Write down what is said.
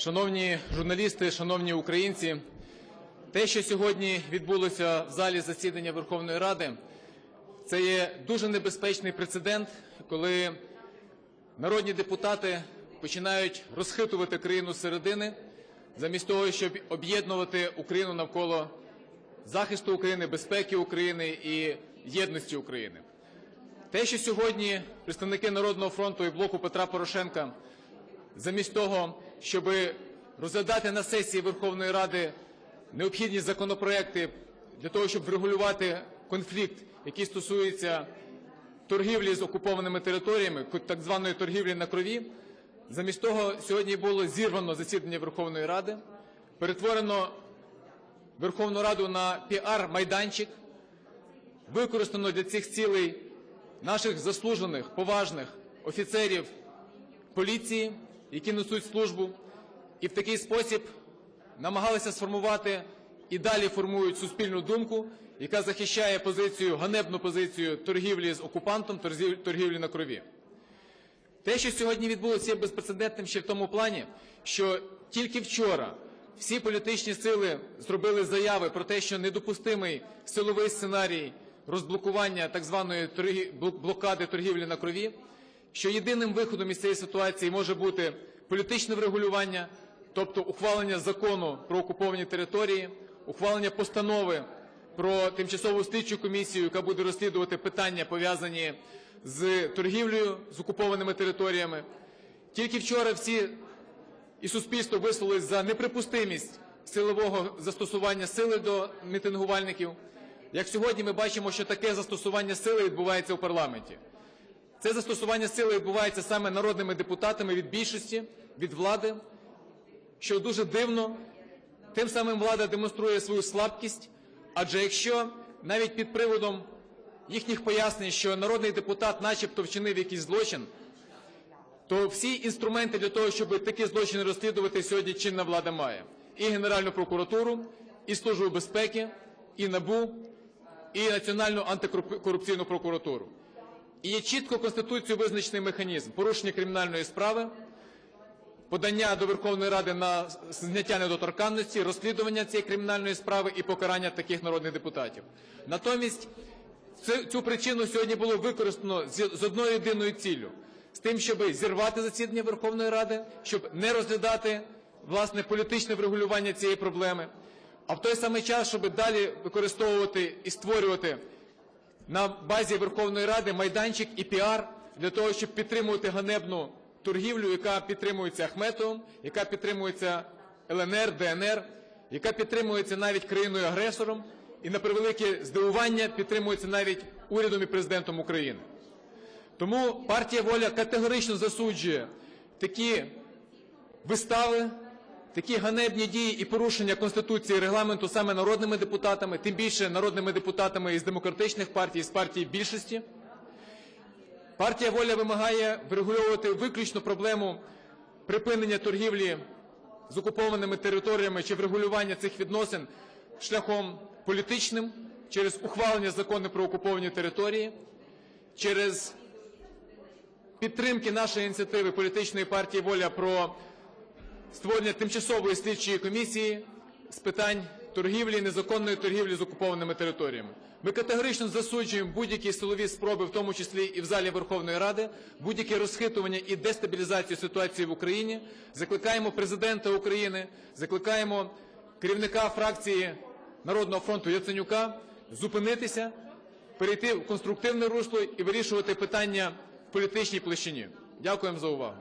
Шановні журналісти, шановні українці, те, що сьогодні відбулося в залі засідання Верховної Ради, це є дуже небезпечний прецедент, коли народні депутати починають розхитувати країну зсередини, замість того, щоб об'єднувати Україну навколо захисту України, безпеки України і єдності України. Те, що сьогодні представники Народного фронту і блоку Петра Порошенка замість того, щоб розглядати на сесії Верховної Ради необхідні законопроекти для того, щоб врегулювати конфлікт, який стосується торгівлі з окупованими територіями, так званої торгівлі на крові, замість того сьогодні було зірвано засідання Верховної Ради, перетворено Верховну Раду на піар-майданчик, використано для цих цілей наших заслужених, поважних офіцерів поліції, які несуть службу, і в такий спосіб намагалися сформувати і далі формують суспільну думку, яка захищає позицію, ганебну позицію торгівлі з окупантом, торгівлі на крові. Те, що сьогодні відбулося, є безпрецедентним ще в тому плані, що тільки вчора всі політичні сили зробили заяви про те, що недопустимий силовий сценарій розблокування так званої блокади торгівлі на крові, що єдиним виходом із цієї ситуації може бути політичне врегулювання, тобто ухвалення закону про окуповані території, ухвалення постанови про тимчасову слідчу комісію, яка буде розслідувати питання, пов'язані з торгівлею з окупованими територіями. Тільки вчора всі і суспільство висловилось за неприпустимість силового застосування сили до мітингувальників. Як сьогодні ми бачимо, що таке застосування сили відбувається у парламенті. Це застосування сили відбувається саме народними депутатами від більшості, від влади, що дуже дивно. Тим самим влада демонструє свою слабкість, адже якщо навіть під приводом їхніх пояснень, що народний депутат начебто вчинив якийсь злочин, то всі інструменти для того, щоб такі злочини розслідувати, сьогодні чинна влада має. І Генеральну прокуратуру, і Службу безпеки, і НАБУ, і Національну антикорупційну прокуратуру. І є чітко Конституцією визначений механізм порушення кримінальної справи, подання до Верховної Ради на зняття недоторканності, розслідування цієї кримінальної справи і покарання таких народних депутатів. Натомість цю- причину сьогодні було використано з одною єдиною ціллю – з тим, щоб зірвати засідання Верховної Ради, щоб не розглядати власне політичне врегулювання цієї проблеми, а в той самий час, щоб далі використовувати і створювати на базі Верховної Ради майданчик і піар для того, щоб підтримувати ганебну торгівлю, яка підтримується Ахметовим, яка підтримується ЛНР, ДНР, яка підтримується навіть країною-агресором і, на превелике здивування, підтримується навіть урядом і президентом України. Тому партія «Воля» категорично засуджує такі вистави, такі ганебні дії і порушення Конституції і Регламенту саме народними депутатами, тим більше народними депутатами із демократичних партій, з партії більшості. Партія «Воля» вимагає врегульовувати виключно проблему припинення торгівлі з окупованими територіями чи врегулювання цих відносин шляхом політичним, через ухвалення закону про окуповані території, через підтримки нашої ініціативи політичної партії «Воля» про створення тимчасової слідчої комісії з питань торгівлі, незаконної торгівлі з окупованими територіями. Ми категорично засуджуємо будь-які силові спроби, в тому числі і в залі Верховної Ради, будь-яке розхитування і дестабілізацію ситуації в Україні. Закликаємо президента України, закликаємо керівника фракції Народного фронту Яценюка зупинитися, перейти в конструктивне русло і вирішувати питання в політичній площині. Дякуємо за увагу.